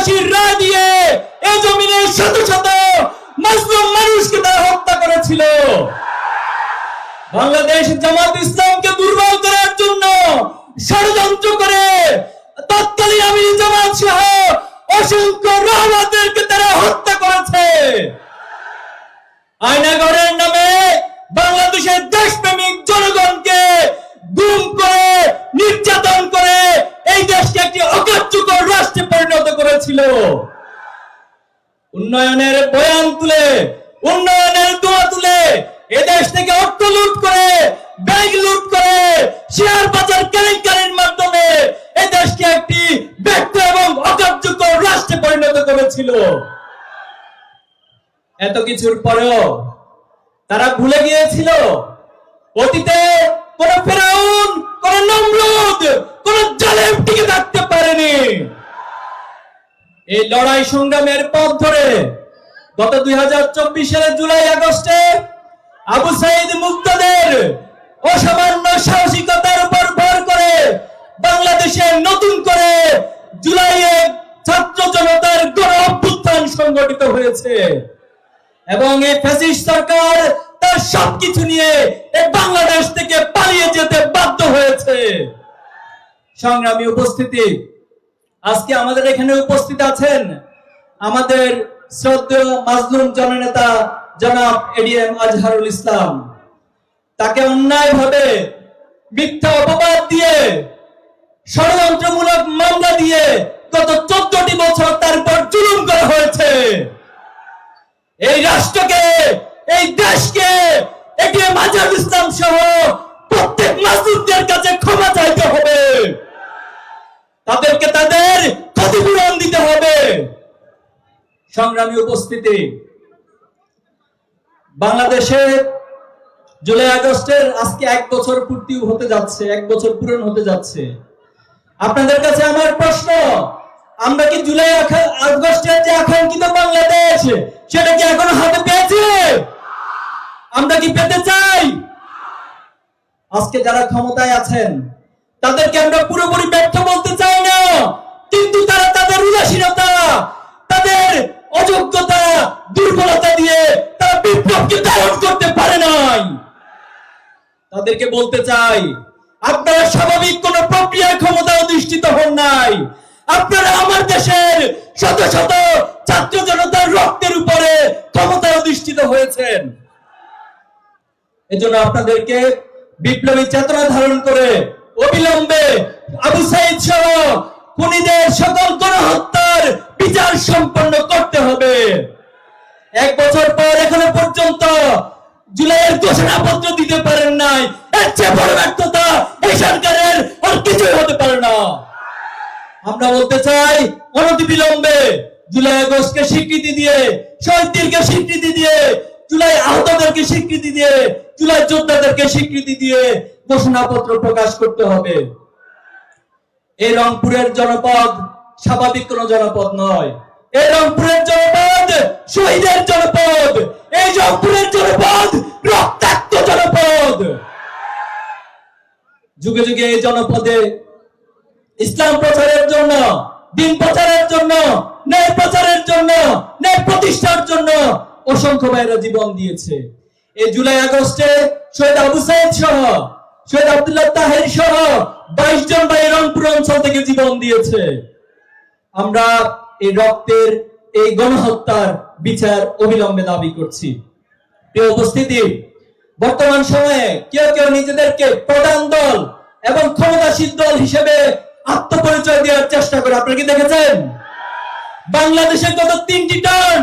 ফাঁসির রায় দিয়ে এই জমিনের শত শত মুসলিম মানুষকে তারা হত্যা করেছিল। বাংলাদেশ জামাত ইসলামকে দুর্বল করার জন্য ষড়যন্ত্র করে তৎকালীন আমির জামাত সহ অসংখ্য রহমতদেরকে তারা হত্যা করেছে। আয়নাগরের নামে উন্নয়নের বয়ান তুলে, উন্নয়নের দোয়া তুলে এদেশ থেকে অর্থ লুট করে ব্যাংক লুট করে, শেয়ার বাজার কেলেঙ্কারির মাধ্যমে এই দেশকে একটি ব্যর্থ এবং অকার্যকর রাষ্ট্রে পরিণত করেছিল। এত কিছুর পরেও তারা ভুলে গিয়েছিল, অতীতে কোন ফেরাউন, কোন নমরুদ, কোন জালেম টিকে থাকতে পারেনি। এই লড়াই সংগ্রামের পথ ধরে গত দুই হাজার চব্বিশ সালের জুলাই আগস্টে আবু সাইদ মুক্তাদের অসামান্য সাহসিকতার উপর ভর করে বাংলাদেশে নতুন করে জুলাইয়ে ছাত্র জনতার গণ অভ্যুত্থান সংগঠিত হয়েছে। এবং এই ফ্যাসিস্ট সরকার তার সবকিছু নিয়ে এই বাংলাদেশ থেকে পালিয়ে যেতে বাধ্য হয়েছে। সংগ্রামী উপস্থিতি আজকে আমাদের এখানে উপস্থিত আছেন আমাদের শ্রদ্ধেয় মাজলুম জননেতা জনাব এডিএম আজহারুল ইসলাম। তাকে অন্যায় ভাবে মিথ্যা অপবাদ দিয়ে, ষড়যন্ত্রমূলক মামলা দিয়ে গত চোদ্দটি বছর তার উপর জুলুম করা হয়েছে। এই রাষ্ট্রকে, এই দেশকে, এটিএম আজহারুল ইসলাম সহ প্রত্যেক মাজলুমদের কাছে ক্ষমা চাইতে হবে। তাদেরকে তাদের ক্ষতিপূরণ দিতে হবে। সংগ্রামী উপস্থিতি, বাংলাদেশে জুলাই আগস্টের আজকে এক বছর পূর্তি হতে যাচ্ছে, এক বছর পূরণ হতে যাচ্ছে। আপনাদের কাছে আমার প্রশ্ন, আমরা কি জুলাই আগস্টের যে আকাঙ্ক্ষিত বাংলাদেশ, সেটা কি এখনও হাতে পেয়েছি? আমরা কি পেতে চাই? আজকে যারা ক্ষমতায় আছেন তাদেরকে আমরা পুরোপুরি ব্যর্থ বলতে চাই না। কিন্তু তারা তাদের উদাসীনতা, তাদের অযোগ্যতা, দুর্বলতা দিয়ে তারা বিপ্লবকে ধারণ করতে পারে নাই। তাদেরকে বলতে চাই, আপনারা স্বাভাবিক কোন প্রক্রিয়ার ক্ষমতা অধিষ্ঠিত হন নাই। আপনারা আমার দেশের শত শত ছাত্র জনতার রক্তের উপরে ক্ষমতা অধিষ্ঠিত হয়েছেন। এজন্য আপনাদেরকে বিপ্লবী চেতনা ধারণ করে অবিলম্বে আবু সাইদ সহ খুনিদের সকল গণহত্যার বিচার সম্পন্ন করতে হবে। এক বছর পর এখনও পর্যন্ত জুলাইয়ের ঘোষণাপত্র দিতে পারেন নাই। এর চেয়ে বড় ব্যর্থতা এই সরকারের আর কিছুই হতে পারে না। আমরা বলতে চাই অনতি বিলম্বে জুলাই আগস্টকে স্বীকৃতি দিয়ে, শহীদদেরকে স্বীকৃতি দিয়ে, জুলাই আহতদেরকে স্বীকৃতি দিয়ে জুলাই যোদ্ধাদেরকে স্বীকৃতি দিয়ে ঘোষণাপত্র প্রকাশ করতে হবে। এই রংপুরের জনপদ স্বাভাবিক কোন জনপদ নয়। এই রংপুরের জনপদ শহীদের জনপদ। এই রংপুরের জনপদ রক্তাক্ত জনপদ। যুগে যুগে এই জনপদে ইসলাম প্রচারের জন্য, দিন প্রচারের জন্য, ন্যায় প্রচারের জন্য, ন্যায় প্রতিষ্ঠার জন্য অসংখ্য ভাইরা জীবন দিয়েছে। এই জুলাই আগস্টে শহীদ আবু সাইদ সহ, শহীদ আব্দুল্লাহ তাহের সহ বাইশ জন ভাই রংপুর অঞ্চল থেকে জীবন দিয়েছে। আমরা এই রক্তের এই গণহত্যার বিচার অবিলম্বে দাবি করছি। উপস্থিতি, বর্তমান সময়ে কেউ কেউ নিজেদেরকে প্রধান দল এবং ক্ষমতাশীল দল হিসেবে আত্মপরিচয় দেওয়ার চেষ্টা করে। আপনারা কি দেখেছেন? বাংলাদেশের গত তিনটি টার্ন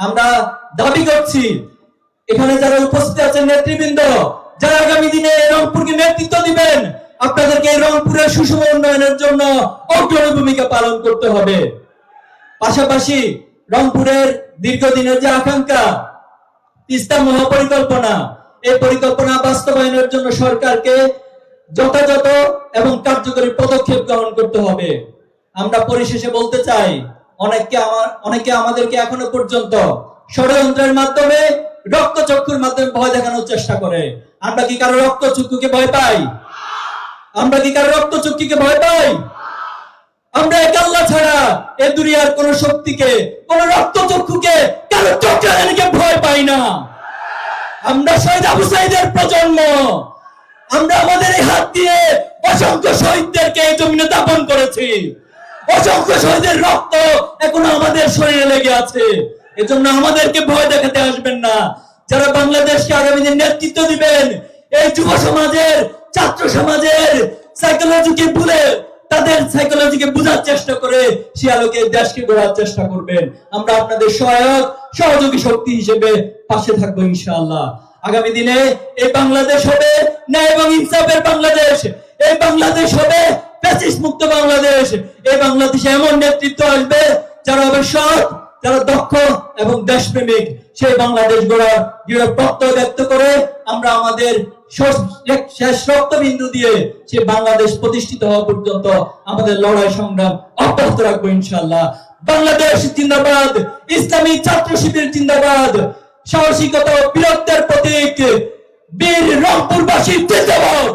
আমরা দাবি করছি, এখানে যারা উপস্থিত আছেন নেতৃবৃন্দ, যারা আগামী দিনে রংপুরকে নেতৃত্ব দিবেন, আপনাদেরকে রংপুরের সুষম উন্নয়নের জন্য অগ্রণী ভূমিকা পালন করতে হবে। পাশাপাশি রংপুরের দীর্ঘদিনের যে আকাঙ্ক্ষা, তিস্তা মহাপরিকল্পনা, এই পরিকল্পনা বাস্তবায়নের জন্য সরকারকে যথাযথ এবং কার্যকরী পদক্ষেপ গ্রহণ করতে হবে। আমরা পরিশেষে বলতে চাই অনেককে আমার, অনেকে আমাদেরকে এখনও পর্যন্ত ষড়যন্ত্রের মাধ্যমে, রক্তচক্ষুর মাধ্যমে ভয় দেখানোর চেষ্টা করে। আমরা কি কারও রক্তচক্ষুকে ভয় পাই? আমরা কি কারও রক্তচক্ষুকে ভয় পাই? আমরা এক আল্লাহ ছাড়া এ দুনিয়ার কোন শক্তিকে, কোন রক্তচক্ষুকে কারও চক্রাকে ভয় পাই না। আমরা শহীদ আবু সাইদের প্রজন্ম। আমরা আমাদের এই হাত দিয়ে অসংখ্য শহীদদেরকে এই জমিনে দাপন করেছি। অসংখ্য শহীদের রক্ত আমাদের শরীরে লেগে আছে। এজন্য আমাদেরকে ভয় দেখাতে আসবেন না। যারা বাংলাদেশকে আগামী দিন নেতৃত্ব দিবেন, এই যুব সমাজের, ছাত্র সমাজের সাইকোলজিকে ভুলে তাদের সাইকোলজিকে বোঝার চেষ্টা করে সে আলোকে দেশকে গড়ার চেষ্টা করবেন। আমরা আপনাদের সহায়ক, সহযোগী শক্তি হিসেবে পাশে থাকব ইনশাআল্লাহ। আগামী দিনে এই বাংলাদেশ হবে ন্যায় এবং ইনসাফের বাংলাদেশ। এই বাংলাদেশ হবে মুক্ত বাংলাদেশ। এই বাংলাদেশে এমন নেতৃত্ব আসবে যারা হবে সৎ, যারা দক্ষ এবং দেশপ্রেমিক। সেই বাংলাদেশ দৃঢ় ব্যক্ত করে আমরা আমাদের শেষ রক্তবিন্দু দিয়ে সে বাংলাদেশ প্রতিষ্ঠিত হওয়া পর্যন্ত আমাদের লড়াই সংগ্রাম অব্যাহত রাখব ইনশাল্লাহ বাংলাদেশ জিন্দাবাদ, ইসলামী ছাত্র শিবির জিন্দাবাদ, সাহসিকতা বীরত্বের প্রতীক, বীর রংপুরবাসী জিন্দাবাদ।